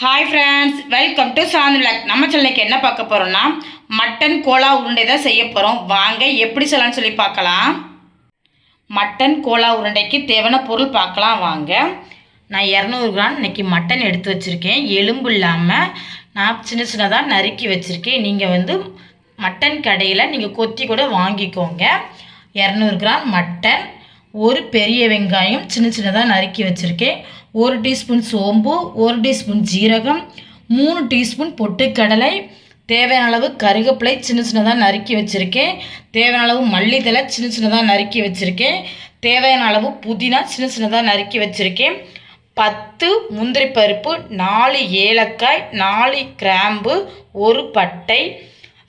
Hi friends welcome to Santh vlog நம்ம சென்னைக்கு என்ன பார்க்க போகிறோம்னா மட்டன் கோலா உருண்டை தான் செய்ய போகிறோம் வாங்க எப்படி செய்யலாம்னு சொல்லி பார்க்கலாம். மட்டன் கோலா உருண்டைக்கு தேவையான பொருள் பார்க்கலாம் வாங்க. நான் இரநூறு கிராம் இன்றைக்கி மட்டன் எடுத்து வச்சுருக்கேன். எலும்பு இல்லாமல் நான் சின்ன சின்னதாக நறுக்கி வச்சுருக்கேன். நீங்கள் வந்து மட்டன் கடையில் நீங்கள் கொத்தி கூட வாங்கிக்கோங்க. இரநூறு கிராம் மட்டன் ஒரு பெரிய வெங்காயம் சின்ன சின்னதாக நறுக்கி வச்சுருக்கேன். ஒரு டீஸ்பூன் சோம்பு ஒரு டீஸ்பூன் ஜீரகம் மூணு டீஸ்பூன் பொட்டுக்கடலை. தேவையான அளவு கருவேப்பிலை சின்ன சின்னதாக நறுக்கி வச்சுருக்கேன். தேவையான அளவு மல்லித்தலை சின்ன சின்னதாக நறுக்கி வச்சுருக்கேன். தேவையான அளவு புதினா சின்ன சின்னதாக நறுக்கி வச்சுருக்கேன். பத்து முந்திரி பருப்பு நாலு ஏலக்காய் நாலு கிராம்பு ஒரு பட்டை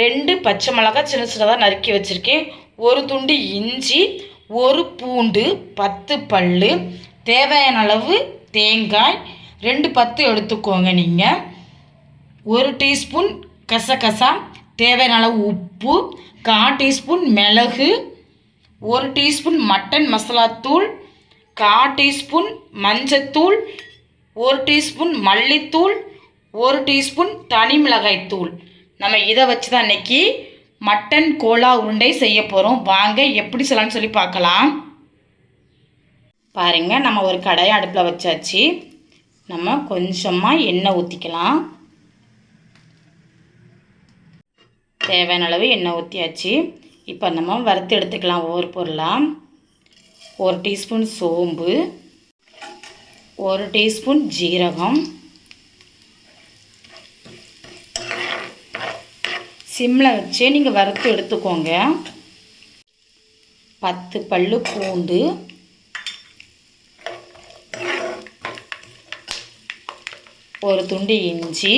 ரெண்டு பச்சை மிளகாய் சின்ன சின்னதாக நறுக்கி வச்சுருக்கேன். ஒரு துண்டு இஞ்சி ஒரு பூண்டு பத்து பல்லு. தேவையான அளவு தேங்காய் ரெண்டு பத்து எடுத்துக்கோங்க நீங்கள் ஒரு டீஸ்பூன் கசகசா தேவையான அளவு உப்பு கா டீஸ்பூன் மிளகு ஒரு டீஸ்பூன் மட்டன் மசாலாத்தூள் கா டீஸ்பூன் மஞ்சத்தூள் ஒரு டீஸ்பூன் மல்லித்தூள் ஒரு டீஸ்பூன் தனி மிளகாய் தூள். நம்ம இதை வச்சு தான் இன்றைக்கி மட்டன் கோலா உருண்டை செய்ய போகிறோம் வாங்க எப்படி செய்யலாம்னு சொல்லி பார்க்கலாம். பாருங்கள் நம்ம ஒரு கடாயை அடுப்பில் வச்சாச்சு. நம்ம கொஞ்சமாக எண்ணெய் ஊற்றிக்கலாம் தேவையான அளவு எண்ணெய் ஊற்றியாச்சு இப்போ நம்ம வறுத்து எடுத்துக்கலாம் ஒவ்வொரு பொருளாக ஒரு டீஸ்பூன் சோம்பு ஒரு டீஸ்பூன் ஜீரகம் சிம்மில் வச்சே நீங்கள் வறுத்து எடுத்துக்கோங்க. பத்து பல் பூண்டு ஒரு துண்டு இஞ்சி.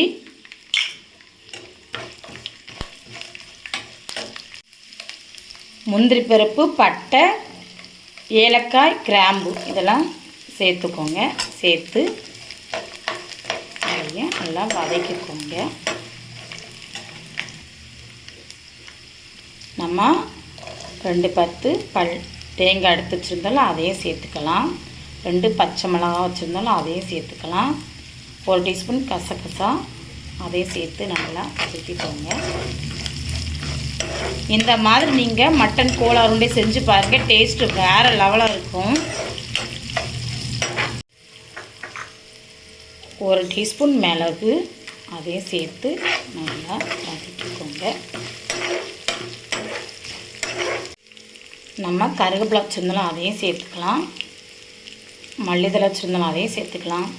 முந்திரி பருப்பு பட்டை ஏலக்காய் கிராம்பு. இதெல்லாம் சேர்த்துக்கோங்க. சேர்த்து நிறைய நல்லா வதக்கிக்கோங்க. நம்ம ரெண்டு பத்து பல் தேங்காய் எடுத்து வச்சுருந்தாலும் அதையும் சேர்த்துக்கலாம். ரெண்டு பச்சை மிளகா வச்சுருந்தாலும் அதையும் சேர்த்துக்கலாம். ஒரு டீஸ்பூன் கசகசா. அதையும் சேர்த்து நல்லா சுற்றிக்கோங்க இந்த மாதிரி நீங்கள் மட்டன் கோலா உருண்டை செஞ்சு பாருங்கள் டேஸ்ட்டு வேறு லெவலாக இருக்கும். ஒரு டீஸ்பூன் மிளகு. அதையும் சேர்த்து நல்லா வதக்கிக்கோங்க. நம்ம கருவேப்பிலை வச்சுருந்தாலும் அதையும் சேர்த்துக்கலாம். மல்லித்தலை வச்சுருந்தாலும் அதையும் சேர்த்துக்கலாம்.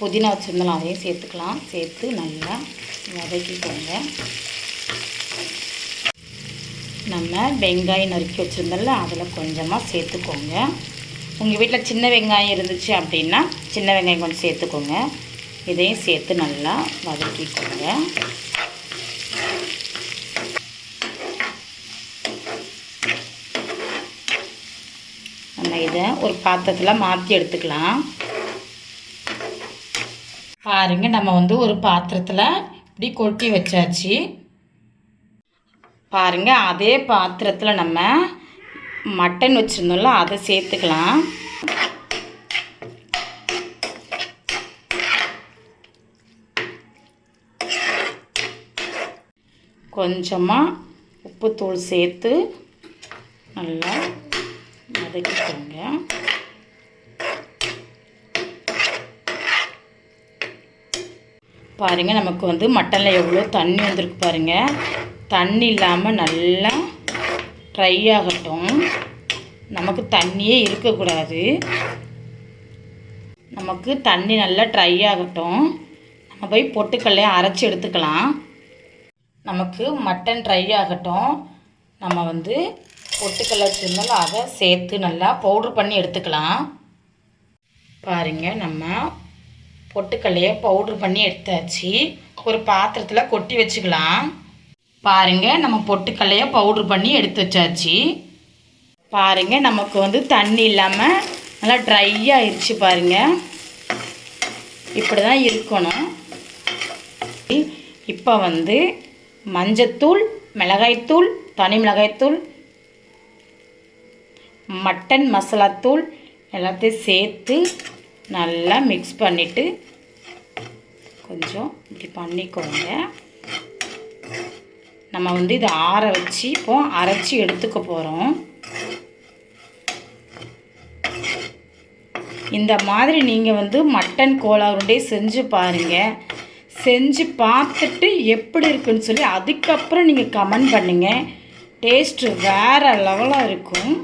புதினா வச்சுருந்தாலும் அதையும் சேர்த்துக்கலாம். சேர்த்து நல்லா வதக்கிக்கோங்க. நம்ம வெங்காயம் நறுக்கி வச்சுருந்தோம்ல அதில் கொஞ்சமாக சேர்த்துக்கோங்க. உங்கள் வீட்டில் சின்ன வெங்காயம் இருந்துச்சு அப்படின்னா சின்ன வெங்காயம் கொஞ்சம் சேர்த்துக்கோங்க. இதையும் சேர்த்து நல்லா வதக்கிக்கோங்க. நம்ம இதை ஒரு பாத்திரத்தில் மாற்றி எடுத்துக்கலாம். பாருங்க நம்ம வந்து ஒரு பாத்திரத்தில் இப்படி கொட்டி வச்சாச்சு. பாருங்க அதே பாத்திரத்தில் நம்ம மட்டன் வச்சுருந்தோம்ல அதை சேர்த்துக்கலாம். கொஞ்சமாக உப்புத்தூள் சேர்த்து நல்லா வதக்கிக்கோங்க. பாருங்கள் நமக்கு வந்து மட்டனில் எவ்வளோ தண்ணி வந்திருக்கு பாருங்கள் தண்ணி இல்லாமல் நல்லா ட்ரை ஆகட்டும். நமக்கு தண்ணியே இருக்கக்கூடாது. நமக்கு தண்ணி நல்லா ட்ரை ஆகட்டும். நம்ம போய் பொட்டுக்கல்லையும் அரைச்சி எடுத்துக்கலாம். நமக்கு மட்டன் ட்ரை ஆகட்டும். நம்ம வந்து பொட்டுக்கல்லை வச்சுருந்தாலும் அதை சேர்த்து நல்லா பவுட்ரு பண்ணி எடுத்துக்கலாம். பாருங்கள் நம்ம பொட்டுக்கல்லையை பவுட்ரு பண்ணி எடுத்தாச்சு. ஒரு பாத்திரத்தில் கொட்டி வச்சுக்கலாம். பாருங்கள் நம்ம பொட்டுக்கல்லையை பவுட்ரு பண்ணி எடுத்து வச்சாச்சு. பாருங்கள் நமக்கு வந்து தண்ணி இல்லாமல் நல்லா ட்ரை ஆயிடுச்சு பாருங்கள் இப்படி தான் இருக்கணும். இப்போ வந்து மஞ்சத்தூள் மிளகாய்த்தூள் தனி மிளகாய்த்தூள் மட்டன் மசாலாத்தூள் எல்லாத்தையும் சேர்த்து நல்லா மிக்ஸ் பண்ணிவிட்டு கொஞ்சம் இப்படி பண்ணிக்கோங்க. நம்ம வந்து இதை ஆற வச்சு இப்போ அரைச்சி எடுத்துக்க போகிறோம் இந்த மாதிரி நீங்கள் வந்து மட்டன் கோலா உருண்டை செஞ்சு பாருங்கள் செஞ்சு பார்த்துட்டு எப்படி இருக்குன்னு சொல்லி அதுக்கப்புறம் நீங்கள் கமெண்ட் பண்ணுங்கள் டேஸ்ட்டு வேறு லெவலாக இருக்கும்.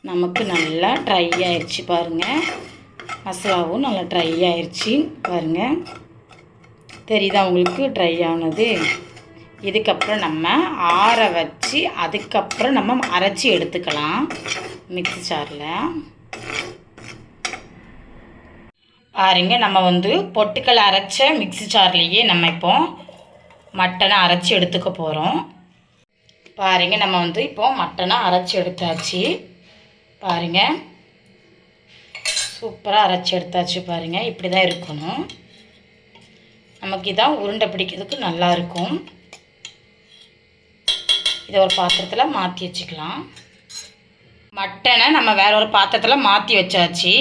நமக்கு நல்லா ட்ரை ஆயிடுச்சு பாருங்கள் மசாலாவும் நல்லா ட்ரை ஆயிடுச்சு பாருங்கள் தெரியுதா உங்களுக்கு? ட்ரை ஆனது. இதுக்கப்புறம் நம்ம ஆற வச்சு அதுக்கப்புறம் நம்ம அரைச்சி எடுத்துக்கலாம். மிக்ஸி சாரில் பாருங்க நம்ம வந்து பொட்டுக்கள் அரைச்ச மிக்ஸி சார்லேயே நம்ம இப்போ மட்டனை அரைச்சி எடுத்துக்க போகிறோம் பாருங்க நம்ம வந்து இப்போ மட்டனை அரைச்சி எடுத்தாச்சு. பாருங்கள் சூப்பராக அரைச்சி எடுத்தாச்சு பாருங்கள் இப்படி தான் இருக்கணும். நமக்கு இதான் உருண்டை பிடிக்கிறதுக்கு நல்லா இருக்கும். இதை ஒரு பாத்திரத்தில் மாற்றி வச்சுக்கலாம். மட்டனை நம்ம வேற ஒரு பாத்திரத்தில் மாற்றி வச்சாச்சு.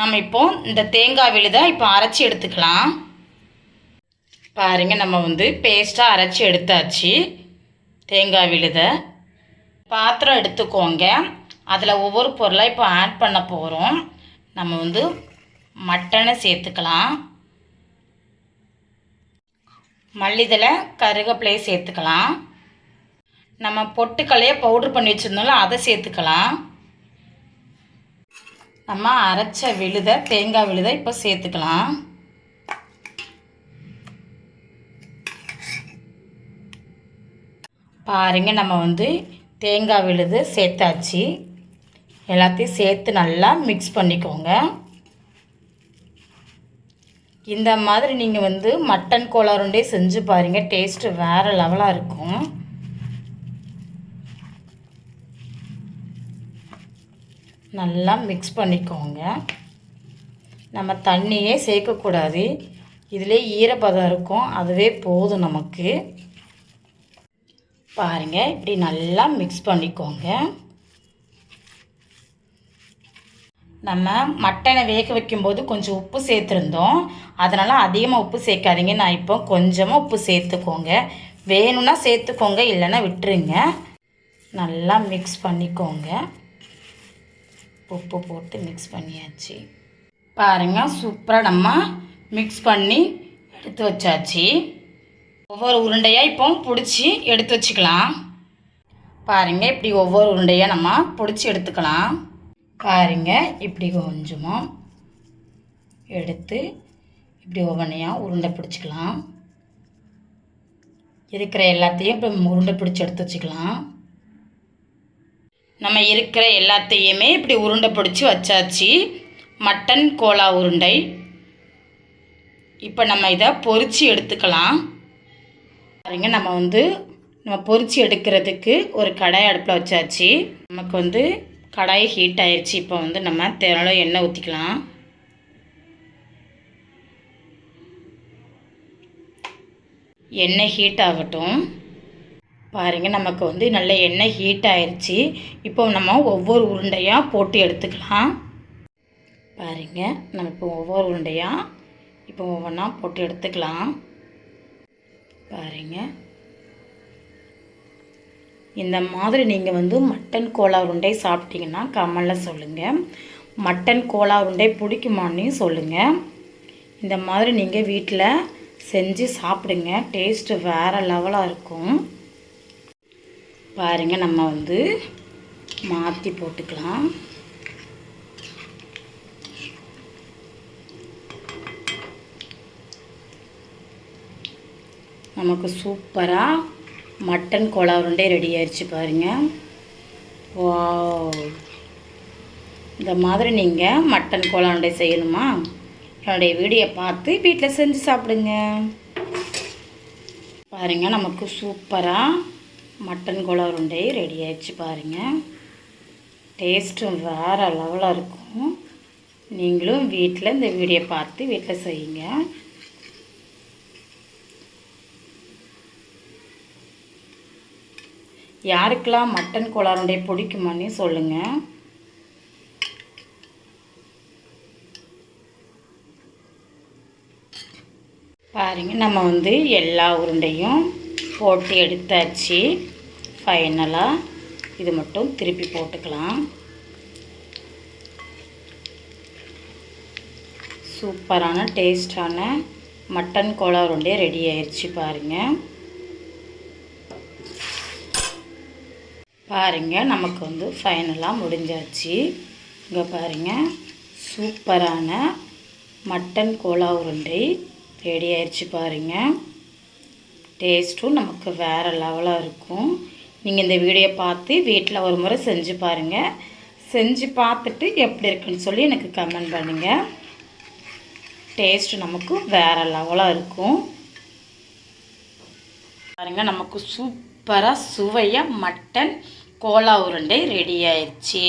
நம்ம இப்போ இந்த தேங்காய் விழுதை இப்போ அரைச்சி எடுத்துக்கலாம். பாருங்கள் நம்ம வந்து பேஸ்ட்டாக அரைச்சி எடுத்தாச்சு. தேங்காய் விழுதை. பாத்திரம் எடுத்துக்கோங்க. அதில் ஒவ்வொரு பொருளாக இப்போ ஆட் பண்ண போகிறோம் நம்ம வந்து மட்டனை சேர்த்துக்கலாம். மல்லிதழை கருகப்பிலையை சேர்த்துக்கலாம். நம்ம பொட்டுக்கலையை பவுட்ரு பண்ணி வச்சுருந்தோம்ல அதை சேர்த்துக்கலாம். நம்ம அரைச்ச விழுதை தேங்காய் விழுதை இப்போ சேர்த்துக்கலாம். பாருங்க நம்ம வந்து தேங்காய் விழுது சேர்த்தாச்சு. எல்லாத்தையும் சேர்த்து நல்லா மிக்ஸ் பண்ணிக்கோங்க. இந்த மாதிரி நீங்கள் வந்து மட்டன் கோளாருண்டே செஞ்சு பாருங்கள் டேஸ்ட்டு வேறு லெவலாக இருக்கும். நல்லா மிக்ஸ் பண்ணிக்கோங்க. நம்ம தண்ணியே சேர்க்கக்கூடாது. இதிலே ஈரப்பதம் இருக்கும். அதுவே போதும் நமக்கு. பாருங்கள் இப்படி நல்லா மிக்ஸ் பண்ணிக்கோங்க. நம்ம மட்டனை வேக வைக்கும்போது கொஞ்சம் உப்பு சேர்த்துருந்தோம். அதனால் அதிகமாக உப்பு சேர்க்காதீங்க. நான் இப்போ கொஞ்சமாக உப்பு சேர்த்துக்கோங்க. வேணும்னா சேர்த்துக்கோங்க இல்லைன்னா விட்டுருங்க. நல்லா மிக்ஸ் பண்ணிக்கோங்க. உப்பு போட்டு மிக்ஸ் பண்ணியாச்சு. பாருங்கள் சூப்பராக நம்ம மிக்ஸ் பண்ணி எடுத்து வச்சாச்சு. ஒவ்வொரு உருண்டையாக இப்போ பிடிச்சி எடுத்து வச்சுக்கலாம். பாருங்கள் இப்படி ஒவ்வொரு உருண்டையாக நம்ம பிடிச்சி எடுத்துக்கலாம். பாருங்க இப்படி கொஞ்சமாக எடுத்து இப்படி ஒவ்வொன்றையாக உருண்டை பிடிச்சிக்கலாம். இருக்கிற எல்லாத்தையும் இப்போ உருண்டை பிடிச்சி எடுத்து வச்சுக்கலாம். நம்ம இருக்கிற எல்லாத்தையுமே இப்படி உருண்டை பிடிச்சி வச்சாச்சு. மட்டன் கோலா உருண்டை. இப்போ நம்ம இதை பொறிச்சு எடுத்துக்கலாம். பாருங்க நம்ம வந்து நம்ம பொறிச்சு எடுக்கிறதுக்கு ஒரு கடாய் அடுப்பில் வச்சாச்சு. நமக்கு வந்து கடாய் ஹீட் ஆயிடுச்சு இப்போ வந்து நம்ம தேவையான எண்ணெய் ஊற்றிக்கலாம் எண்ணெய் ஹீட் ஆகட்டும். பாருங்கள் நமக்கு வந்து நல்ல எண்ணெய் ஹீட் ஆயிடுச்சு இப்போ நம்ம ஒவ்வொரு உருண்டையாக போட்டு எடுத்துக்கலாம். பாருங்கள் நம்ம இப்போ ஒவ்வொரு உருண்டையாக இப்போ ஒவ்வொன்றா போட்டு எடுத்துக்கலாம். பாருங்கள் இந்த மாதிரி நீங்கள் வந்து மட்டன் கோலா உருண்டை சாப்பிட்டீங்கன்னா கமலில் சொல்லுங்கள் மட்டன் கோலா உருண்டை பிடிக்குமான்னு சொல்லுங்கள் இந்த மாதிரி நீங்கள் வீட்டில் செஞ்சு சாப்பிடுங்க. டேஸ்ட்டு வேறு லெவலாக இருக்கும். பாருங்க நம்ம வந்து மாற்றி போட்டுக்கலாம். நமக்கு சூப்பராக மட்டன் கோலா உருண்டை ரெடி ஆயிடுச்சு பாருங்கள் வா இந்த மாதிரி நீங்கள் மட்டன் கோலா உருண்டை செய்யணுமா? என்னுடைய வீடியோ பார்த்து வீட்டில் செஞ்சு சாப்பிடுங்க. பாருங்கள் நமக்கு சூப்பராக மட்டன் கோலா உருண்டை ரெடி ஆயிடுச்சு பாருங்கள் டேஸ்ட்டும் வேறு லெவலாக இருக்கும். நீங்களும் வீட்டில் இந்த வீடியோ பார்த்து வீட்டில் செய்யுங்க. யாருக்கெல்லாம் மட்டன் கோளாறுண்டை பிடிக்குமான்னு சொல்லுங்கள் பாருங்க நம்ம வந்து எல்லா உருண்டையும் போட்டு எடுத்தாச்சு. ஃபைனலாக இது மட்டும் திருப்பி போட்டுக்கலாம். சூப்பரான டேஸ்டான மட்டன் கோலா உருண்டை ரெடி ஆயிடுச்சு பாருங்கள் பாருங்கள் நமக்கு வந்து ஃபைனலாக முடிஞ்சாச்சு. இங்கே பாருங்கள் சூப்பரான மட்டன் கோலா உருண்டை ரெடி ஆயிடுச்சு பாருங்கள் டேஸ்ட்டும் நமக்கு வேறு லெவலாக இருக்கும். நீங்கள் இந்த வீடியோ பார்த்து வீட்டில் ஒரு முறை செஞ்சு பாருங்கள் செஞ்சு பார்த்துட்டு எப்படி இருக்குன்னு சொல்லி எனக்கு கமெண்ட் பண்ணுங்கள் டேஸ்ட் நமக்கு வேறு லெவலாக இருக்கும். பாருங்கள் நமக்கு சூப்பராக சுவையாக மட்டன் கோலா உருண்டை ரெடி ஆயிடுச்சு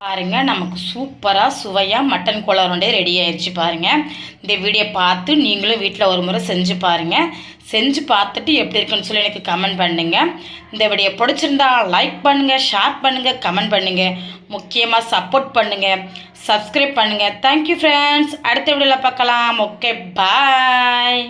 பாருங்க நமக்கு சூப்பராக சுவையாக மட்டன் கோலா உருண்டை ரெடி ஆயிடுச்சு பாருங்கள் இந்த வீடியோ பார்த்து நீங்களும் வீட்டில் ஒரு முறை செஞ்சு பாருங்கள் செஞ்சு பார்த்துட்டு எப்படி இருக்குன்னு சொல்லி எனக்கு கமெண்ட் பண்ணுங்கள் இந்த வீடியோ பிடிச்சிருந்தா லைக் பண்ணுங்கள் ஷேர் பண்ணுங்கள் கமெண்ட் பண்ணுங்கள் முக்கியமாக சப்போர்ட் பண்ணுங்கள் சப்ஸ்கிரைப் பண்ணுங்கள் தேங்க்யூ ஃப்ரெண்ட்ஸ் அடுத்த வீடியோவில் பார்க்கலாம். Okay bye